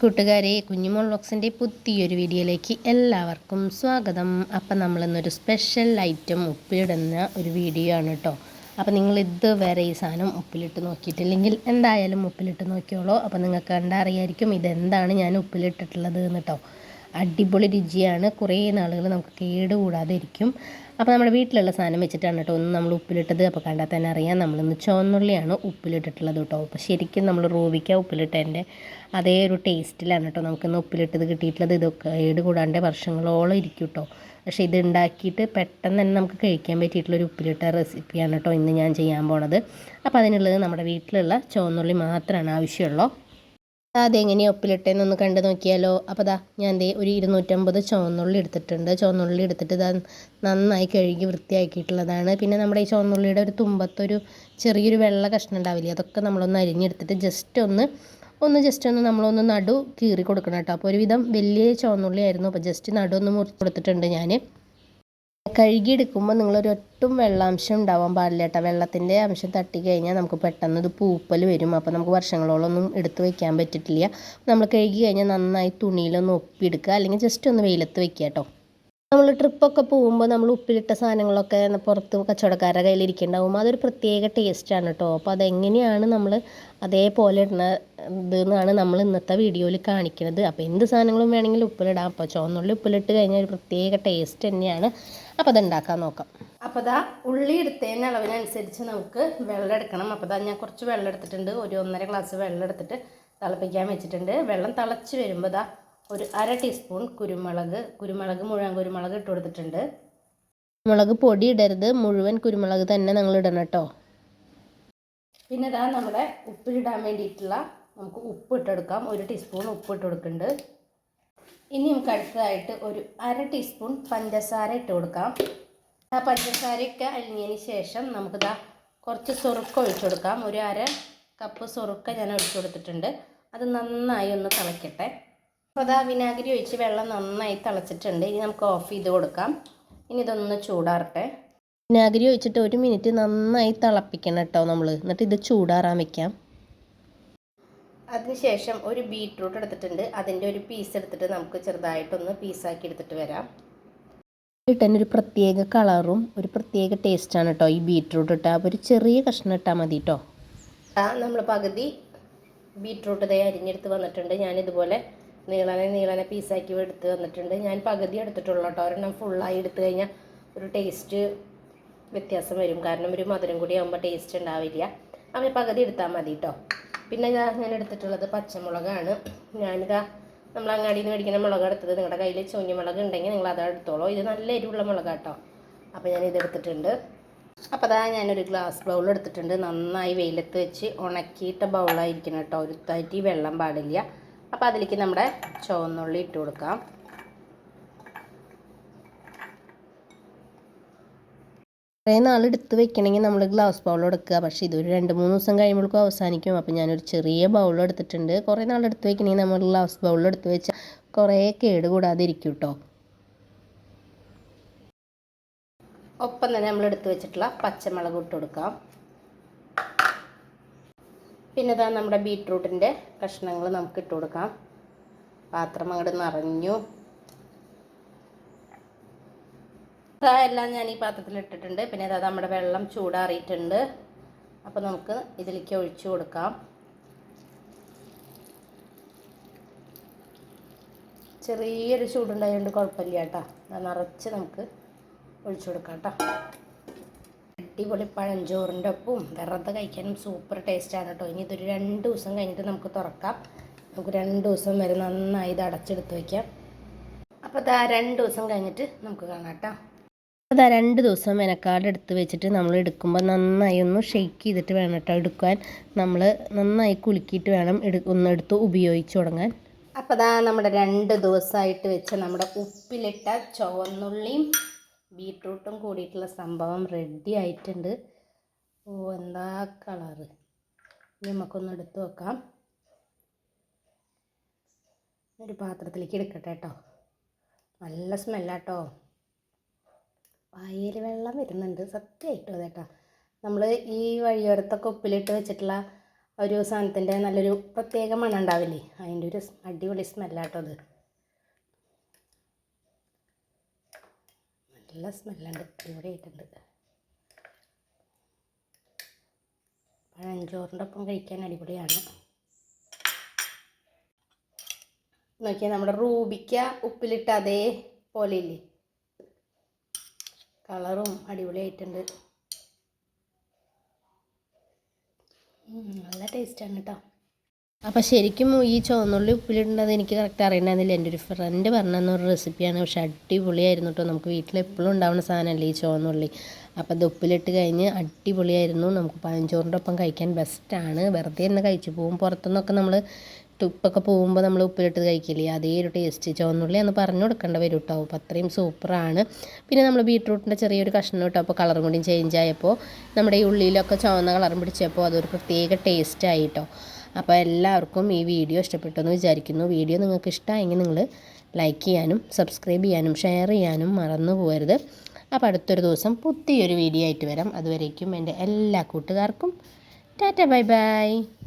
കൂട്ടുകാരെ കുഞ്ഞുമോൾ ബോക്സിന്റെ പുതിയൊരു വീഡിയോയിലേക്ക് എല്ലാവർക്കും സ്വാഗതം. അപ്പം നമ്മളിന്നൊരു സ്പെഷ്യൽ ഐറ്റം ഉപ്പിലിടുന്ന ഒരു വീഡിയോ ആണ് കേട്ടോ അപ്പം നിങ്ങൾ ഇതുവരെ ഈ സാധനം ഉപ്പിലിട്ട് നോക്കിയിട്ടില്ലെങ്കിൽ എന്തായാലും ഉപ്പിലിട്ട് നോക്കിയോളൂ. അപ്പം നിങ്ങൾക്ക് കണ്ടറിയായിരിക്കും ഇതെന്താണ് ഞാൻ ഉപ്പിലിട്ടിട്ടുള്ളത് എന്ന് കേട്ടോ അടിപൊളി രുചിയാണ്. കുറേ നാളുകൾ നമുക്ക് കേടുകൂടാതെ ഇരിക്കും അപ്പോൾ നമ്മുടെ വീട്ടിലുള്ള സാധനം വെച്ചിട്ടാണ് കേട്ടോ ഒന്ന് നമ്മൾ ഉപ്പിലിട്ടത്. അപ്പോൾ കണ്ടാൽ തന്നെ അറിയാം നമ്മളിന്ന് ചുവന്നുള്ളിയാണ് ഉപ്പിലിട്ടിട്ടുള്ളത് കേട്ടോ. അപ്പോൾ ശരിക്കും നമ്മൾ റൂബിക്ക ഉപ്പിലിട്ടതിന്റെ അതേ ഒരു ടേസ്റ്റിലാണ് കേട്ടോ നമുക്കിന്ന് ഉപ്പിലിട്ടത് കിട്ടിയിട്ടുള്ളത്. ഇതൊക്കെ കേട് കൂടാണ്ട് വർഷങ്ങളോളം ഇരിക്കും കേട്ടോ. പക്ഷേ ഇത് ഉണ്ടാക്കിയിട്ട് പെട്ടെന്ന് തന്നെ നമുക്ക് കഴിക്കാൻ പറ്റിയിട്ടുള്ളൊരു ഉപ്പിലിട്ട റെസിപ്പിയാണ് കേട്ടോ ഇന്ന് ഞാൻ ചെയ്യാൻ പോണത്. അപ്പോൾ അതിനുള്ളത് നമ്മുടെ വീട്ടിലുള്ള ചുവന്നുള്ളി മാത്രമാണ് ആവശ്യമുള്ളൂ. അതെങ്ങനെയാണ് ഉപ്പിലിട്ടേന്നൊന്ന് കണ്ട് നോക്കിയാലോ? അപ്പോൾ ദാ ഞാൻ ദേ ഒരു ഇരുന്നൂറ്റമ്പത് ചുവന്നുള്ളി എടുത്തിട്ടുണ്ട്. ചുവന്നുള്ളി എടുത്തിട്ട് ഇതാ നന്നായി കഴുകി വൃത്തിയാക്കിയിട്ടുള്ളതാണ്. പിന്നെ നമ്മുടെ ഈ ചുവന്നുള്ളിയുടെ ഒരു തുമ്പത്തൊരു ചെറിയൊരു വെള്ള കഷ്ണം ഉണ്ടാവില്ലേ? അതൊക്കെ നമ്മളൊന്ന് അരിഞ്ഞെടുത്തിട്ട് ജസ്റ്റ് ഒന്ന് ഒന്ന് ജസ്റ്റ് ഒന്ന് നമ്മളൊന്ന് നടു കീറി കൊടുക്കണം കേട്ടോ. അപ്പോൾ ഒരുവിധം വലിയ ചുവന്നുള്ളി ആയിരുന്നു അപ്പോൾ ജസ്റ്റ് നടു ഒന്ന് മുറിച്ച് കൊടുത്തിട്ടുണ്ട് ഞാൻ കഴുകിയെടുക്കുമ്പോൾ നിങ്ങളൊരു ഒട്ടും വെള്ളാംശം ഉണ്ടാവാൻ പാടില്ല കേട്ടോ വെള്ളത്തിന്റെ അംശം തട്ടി കഴിഞ്ഞാൽ നമുക്ക് പെട്ടെന്ന് ഇത് പൂപ്പൽ വരും. അപ്പോൾ നമുക്ക് വർഷങ്ങളോളൊന്നും എടുത്ത് വയ്ക്കാൻ പറ്റിട്ടില്ല. നമ്മൾ കഴുകി കഴിഞ്ഞാൽ നന്നായി തുണിയിലൊന്ന് ഒപ്പിയെടുക്കുക. അല്ലെങ്കിൽ ജസ്റ്റ് ഒന്ന് വെയിലത്ത് വെക്കുക കേട്ടോ നമ്മൾ ട്രിപ്പൊക്കെ പോകുമ്പോൾ നമ്മൾ ഉപ്പിലിട്ട സാധനങ്ങളൊക്കെ പുറത്ത് കച്ചവടക്കാരുടെ കയ്യിൽ ഇരിക്കുന്നുണ്ടാവും അതൊരു പ്രത്യേക ടേസ്റ്റാണ് കേട്ടോ അപ്പോൾ അതെങ്ങനെയാണ് നമ്മൾ അതേപോലെ ഇടുന്ന ഇതെന്നാണ് നമ്മൾ ഇന്നത്തെ വീഡിയോയിൽ കാണിക്കുന്നത് അപ്പോൾ എന്ത് സാധനങ്ങളും വേണമെങ്കിലും ഉപ്പിലിടാം. അപ്പോൾ ചുവന്നുള്ളി ഉപ്പിലിട്ട് കഴിഞ്ഞാൽ ഒരു പ്രത്യേക ടേസ്റ്റ് തന്നെയാണ്. അപ്പോൾ അത് ഉണ്ടാക്കാൻ നോക്കാം. അപ്പോൾ അതാ ഉള്ളി എടുത്തതിന് അളവിനനുസരിച്ച് നമുക്ക് വെള്ളം എടുക്കണം. അപ്പോൾ അതാ ഞാൻ കുറച്ച് വെള്ളം എടുത്തിട്ടുണ്ട്. ഒരു ഒന്നര ഗ്ലാസ് വെള്ളം എടുത്തിട്ട് തിളപ്പിക്കാൻ വെച്ചിട്ടുണ്ട്. വെള്ളം തിളച്ച് വരുമ്പോൾ ദാ ഒരു അര ടീസ്പൂൺ കുരുമുളക് കുരുമുളക് മുഴുവൻ കുരുമുളക് ഇട്ട് കൊടുത്തിട്ടുണ്ട്. മുളക് പൊടി ഇടരുത് മുഴുവൻ കുരുമുളക് തന്നെ നമ്മൾ ഇടണം കേട്ടോ. പിന്നെ ഇതാ നമ്മുടെ ഉപ്പിലിടാൻ വേണ്ടിയിട്ടുള്ള നമുക്ക് ഉപ്പ് ഇട്ടെടുക്കാം ഒരു ടീസ്പൂൺ ഉപ്പ് ഇട്ട് കൊടുക്കുന്നുണ്ട്. ഇനി നമുക്ക് അടുത്തതായിട്ട് ഒരു അര ടീസ്പൂൺ പഞ്ചസാര ഇട്ട് കൊടുക്കാം. ആ പഞ്ചസാരയൊക്കെ അലിഞ്ഞതിന് ശേഷം നമുക്കിതാ കുറച്ച് സുറുക്ക ഒഴിച്ചു കൊടുക്കാം. ഒരു അര കപ്പ് സുറുക്ക ഞാൻ ഒഴിച്ചു കൊടുത്തിട്ടുണ്ട്. അത് നന്നായി ഒന്ന് തിളയ്ക്കട്ടെ അപ്പോൾ അതാ വിനാഗിരി ഒഴിച്ച് വെള്ളം നന്നായി തിളച്ചിട്ടുണ്ട്. ഇനി നമുക്ക് ഓഫ് ചെയ്ത് കൊടുക്കാം. ഇനി ഇതൊന്ന് ചൂടാറട്ടെ. വിനാഗിരി ഒഴിച്ചിട്ട് ഒരു മിനിറ്റ് നന്നായി തിളപ്പിക്കണം കേട്ടോ നമ്മൾ എന്നിട്ട് ഇത് ചൂടാറാൻ വെക്കാം. അതിനുശേഷം ഒരു ബീട്രൂട്ട് എടുത്തിട്ടുണ്ട്. അതിന്റെ ഒരു പീസ് എടുത്തിട്ട് നമുക്ക് ചെറുതായിട്ടൊന്ന് പീസാക്കി എടുത്തിട്ട് വരാം. ഇട്ടതിന് ഒരു പ്രത്യേക കളറും ഒരു പ്രത്യേക ടേസ്റ്റാണ് കേട്ടോ ഈ ബീട്രൂട്ട് ഇട്ടാൽ ഒരു ചെറിയ കഷ്ണം ഇട്ടാൽ മതി കേട്ടോ. നമ്മൾ പകുതി ബീട്രൂട്ട് ഇതേ അരിഞ്ഞെടുത്ത് വന്നിട്ടുണ്ട്. ഞാനിതുപോലെ നീളനെ നീളനെ പീസാക്കി എടുത്ത് വന്നിട്ടുണ്ട്. ഞാൻ പകുതി എടുത്തിട്ടുള്ളൂ കേട്ടോ. ഒരെണ്ണം ഫുള്ളായി എടുത്തു കഴിഞ്ഞാൽ ഒരു ടേസ്റ്റ് വ്യത്യാസം വരും. കാരണം ഒരു മധുരം കൂടി ആകുമ്പോൾ ടേസ്റ്റ് ഉണ്ടാവില്ല. അവന് പകുതി എടുത്താൽ മതി കേട്ടോ പിന്നെ ഞാൻ ഞാൻ എടുത്തിട്ടുള്ളത് പച്ചമുളകാണ്. ഞാനിതാ നമ്മൾ അങ്ങാടിയിൽ നിന്ന് മേടിക്കുന്ന മുളക് എടുത്തത്. നിങ്ങളുടെ കയ്യിൽ ചൂഞ്ഞ മുളക് ഉണ്ടെങ്കിൽ നിങ്ങൾ അത് എടുത്തോളൂ. ഇത് നല്ല എരിവുള്ള മുളക് കേട്ടോ അപ്പോൾ ഞാൻ ഇത് എടുത്തിട്ടുണ്ട്. അപ്പോൾ അതാ ഞാനൊരു ഗ്ലാസ് ബൗൾ എടുത്തിട്ടുണ്ട്. നന്നായി വെയിലത്ത് വെച്ച് ഉണക്കിയിട്ട ബൗളായിരിക്കണം കേട്ടോ ഒരു തരി വെള്ളം പാടില്ല. അപ്പോൾ അതിലേക്ക് നമ്മുടെ ചുവന്നുള്ളി ഇട്ട് കൊടുക്കാം. കുറേ നാൾ എടുത്ത് വെക്കണമെങ്കിൽ നമ്മൾ ഗ്ലാസ് ബൗൾ എടുക്കുക. പക്ഷേ ഇതൊരു രണ്ട് മൂന്ന് ദിവസം കഴിയുമ്പോഴേക്കും അവസാനിക്കും. അപ്പോൾ ഞാനൊരു ചെറിയ ബൗൾ എടുത്തിട്ടുണ്ട്. കുറേ നാൾ എടുത്ത് വെക്കണമെങ്കിൽ നമ്മൾ ഗ്ലാസ് ബൗൾ എടുത്ത് വെച്ചാൽ കുറേ കേട് കൂടാതെ ഇരിക്കും കേട്ടോ ഒപ്പം തന്നെ നമ്മൾ എടുത്ത് വെച്ചിട്ടുള്ള പച്ചമുളക് ഇട്ട് കൊടുക്കാം. പിന്നെ ഇതാ നമ്മുടെ ബീട്രൂട്ടിന്റെ കഷ്ണങ്ങൾ നമുക്ക് ഇട്ട് കൊടുക്കാം. പാത്രം അങ്ങോട്ട് നിറഞ്ഞു. എല്ലാം ഞാൻ ഈ പാത്രത്തിൽ ഇട്ടിട്ടുണ്ട്. പിന്നെ ഇതാ നമ്മുടെ വെള്ളം ചൂടാറിയിട്ടുണ്ട്. അപ്പോൾ നമുക്ക് ഇതിലേക്ക് ഒഴിച്ചു കൊടുക്കാം. ചെറിയൊരു ചൂടുണ്ടായതുകൊണ്ട് കുഴപ്പമില്ല കേട്ടോ. നിറച്ച് നമുക്ക് ഒഴിച്ചു കൊടുക്കാം കേട്ടോ. അടിപൊളി പഴഞ്ചോറിന്റെ ഒപ്പവും വെറുതെ കഴിക്കാനും സൂപ്പർ ടേസ്റ്റാണ് കേട്ടോ ഇനി ഇതൊരു രണ്ട് ദിവസം കഴിഞ്ഞിട്ട് നമുക്ക് തുറക്കാം. നമുക്ക് രണ്ട് ദിവസം വരെ നന്നായി ഇത് അടച്ചെടുത്ത് വയ്ക്കാം അപ്പോൾ ഇതാ രണ്ട് ദിവസം കഴിഞ്ഞിട്ട് നമുക്ക് കാണാം കേട്ടോ അതാ രണ്ട് ദിവസം മെനക്കാട് എടുത്ത് വെച്ചിട്ട് നമ്മൾ എടുക്കുമ്പോൾ നന്നായി ഒന്ന് ഷെയ്ക്ക് ചെയ്തിട്ട് വേണം കേട്ടോ എടുക്കാൻ നമ്മൾ നന്നായി കുലുക്കിയിട്ട് വേണം എടു ഒന്ന് എടുത്ത് ഉപയോഗിച്ച് തുടങ്ങാൻ. അപ്പോൾ അതാ നമ്മുടെ രണ്ട് ദിവസമായിട്ട് വെച്ച നമ്മുടെ ഉപ്പിലിട്ട ചുവന്നുള്ളിയും ബീട്രൂട്ടും കൂടിയിട്ടുള്ള സംഭവം റെഡി ആയിട്ടുണ്ട്. ഓ എന്താ കളറ് നമുക്കൊന്ന് എടുത്ത് വെക്കാം ഒരു പാത്രത്തിലേക്ക് എടുക്കട്ടെ കേട്ടോ നല്ല സ്മെല്ലാട്ടോ വായിൽ വെള്ളം വരുന്നുണ്ട്. സത്യമായിട്ടും കേട്ടോ നമ്മൾ ഈ വഴിയോരത്തൊക്കെ ഉപ്പിലിട്ട് വെച്ചിട്ടുള്ള ഒരു സാധനത്തിന്റെ നല്ലൊരു പ്രത്യേക മണം ഉണ്ടാവില്ലേ അതിന്റെ ഒരു അടിപൊളി സ്മെല്ലാട്ടോ അത്. നല്ല സ്മെല്ലുണ്ട്. അടിപൊളിയായിട്ടുണ്ട്. പഴഞ്ചോറിന്റെ ഒപ്പം കഴിക്കാൻ അടിപൊളിയാണ്. നോക്കിയാൽ നമ്മുടെ റൂബിക്ക ഉപ്പിലിട്ട അതേ പോലെ ഇല്ലേ കളറും അടിപൊളിയായിട്ടുണ്ട്. നല്ല ടേസ്റ്റാണ് കേട്ടോ അപ്പോൾ ശരിക്കും ഈ ചുവന്നുള്ളി ഉപ്പിലിടുന്നത് എനിക്ക് കറക്റ്റ് അറിയണമെന്നില്ല എന്റെ ഒരു ഫ്രണ്ട് പറഞ്ഞ ഒരു റെസിപ്പിയാണ് പക്ഷെ അടിപൊളിയായിരുന്നു കേട്ടോ നമുക്ക് വീട്ടിൽ എപ്പോഴും ഉണ്ടാവുന്ന സാധനമല്ലേ ഈ ചുവന്നുള്ളി. അപ്പോൾ അത് ഉപ്പിലിട്ട് കഴിഞ്ഞ് അടിപൊളിയായിരുന്നു. നമുക്ക് പഴഞ്ചോറിന്റെ ഒപ്പം കഴിക്കാൻ ബെസ്റ്റാണ് വെറുതെ തന്നെ കഴിച്ചു പോകും. പുറത്തുനിന്നൊക്കെ നമ്മൾ ട്രിപ്പൊക്കെ പോകുമ്പോൾ നമ്മൾ ഉപ്പിലിട്ട് കഴിക്കില്ലേ? അതേ ഒരു ടേസ്റ്റ് ചുവന്നുള്ളി എന്ന് പറഞ്ഞു കൊടുക്കേണ്ട വരും കേട്ടോ അപ്പോൾ അത്രയും സൂപ്പറാണ് പിന്നെ നമ്മൾ ബീട്രൂട്ടിന്റെ ചെറിയൊരു കഷ്ണം ഇട്ടോ അപ്പോൾ കളറും കൂടി ചേഞ്ച് ആയപ്പോൾ നമ്മുടെ ഈ ഉള്ളിയിലൊക്കെ ചുവന്ന കളറും പിടിച്ചപ്പോൾ അതൊരു പ്രത്യേക ടേസ്റ്റ് കേട്ടോ അപ്പോൾ എല്ലാവർക്കും ഈ വീഡിയോ ഇഷ്ടപ്പെട്ടെന്ന് വിചാരിക്കുന്നു. വീഡിയോ നിങ്ങൾക്ക് ഇഷ്ടമായെങ്കിൽ നിങ്ങൾ ലൈക്ക് ചെയ്യാനും സബ്സ്ക്രൈബ് ചെയ്യാനും ഷെയർ ചെയ്യാനും മറന്നു പോകരുത്. അപ്പോൾ അടുത്തൊരു ദിവസം പുതിയൊരു വീഡിയോ ആയിട്ട് വരാം. അതുവരേക്കും എന്റെ എല്ലാ കൂട്ടുകാർക്കും. Tata bye bye.